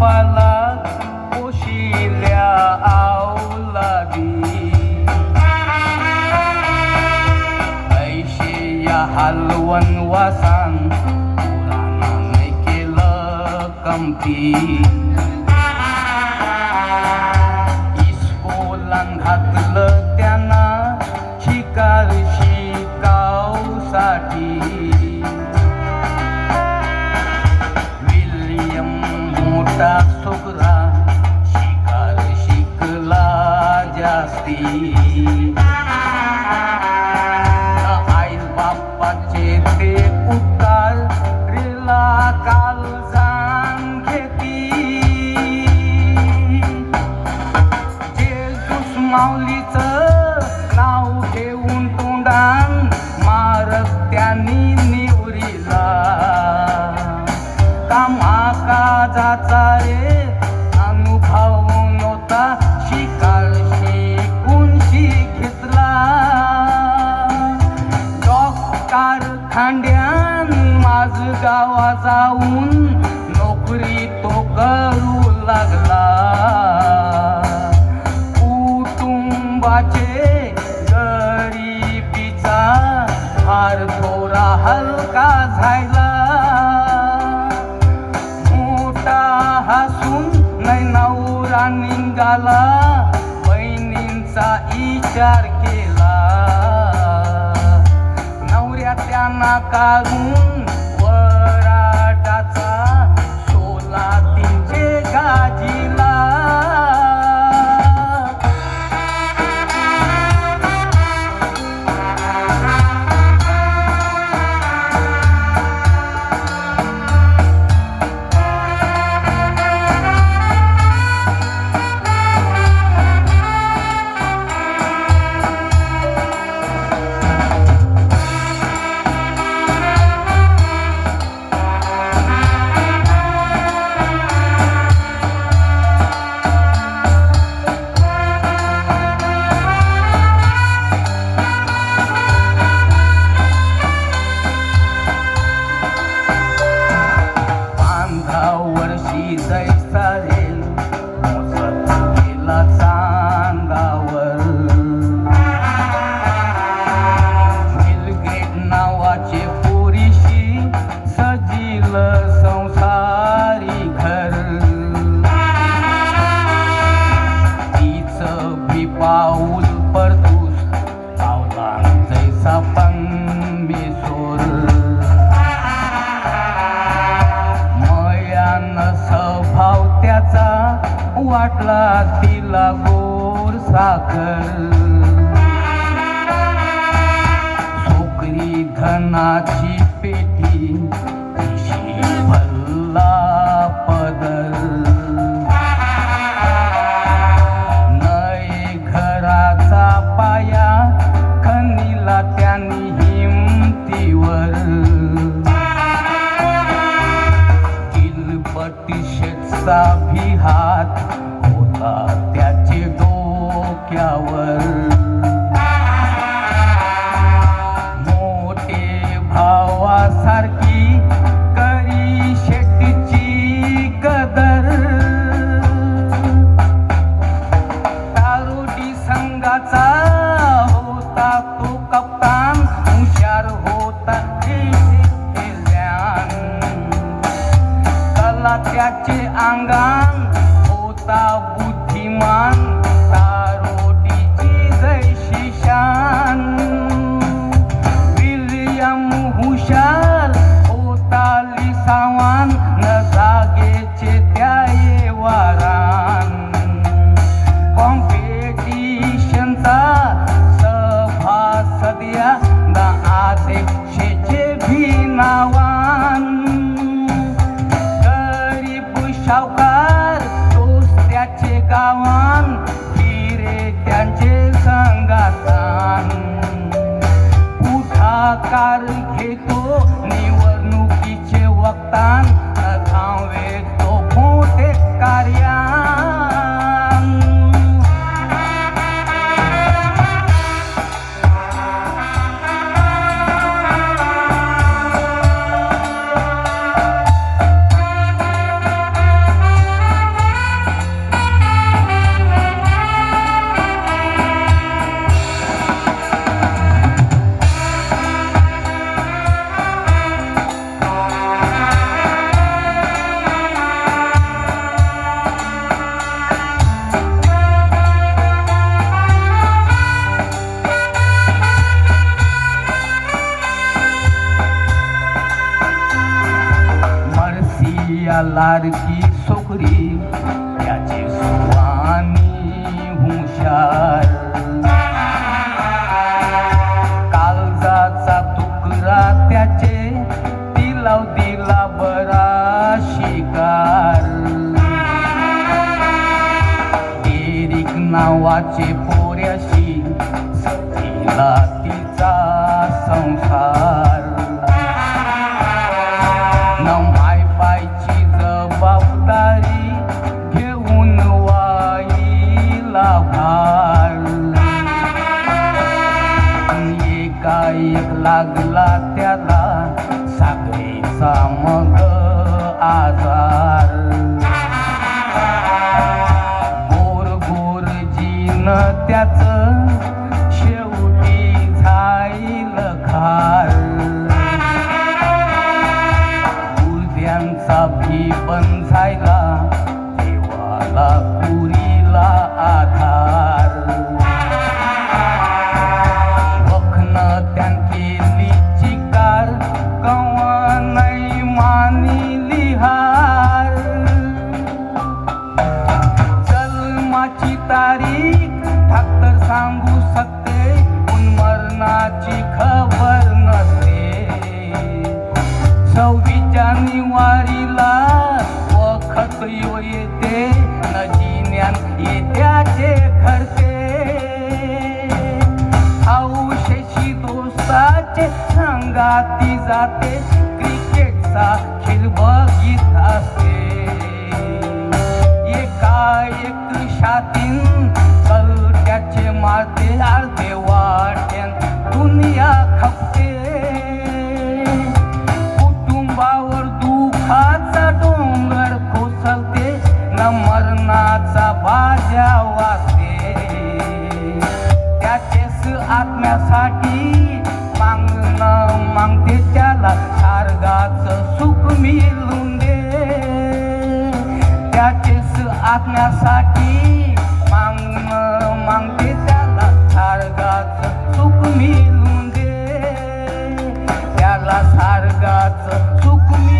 पाला पोशिल्या आवलागी ऐशे या हलवण वासान पुराणाने Kal ज्ञान माझ गावा जाऊन नोकरी तो करू लागला. कुटुंबाचे गरीबीचा फार थोरा हलका झाला मोठा हसून नैनावरा निघाला बहिणींचा विचार mga kagunan वाटला तिला गोर साखर. छोकरी धनाची संघाचा होता तो कप्तान हुशार होता कला त्याचे अंगान shit. আর असा मग आजार गोर गोरजीन त्याच शेवटी जाईल खार. गुरुद्यांचा भी पण जायला देवाला ती जाते. क्रिकेटचा खेळ बघित असते एका एक शातीन कल त्याचे माते टाकण्यासाठी मांग मागते त्याला सारगाच सुख मिळून दे. त्याला सारगाच सुख मिळून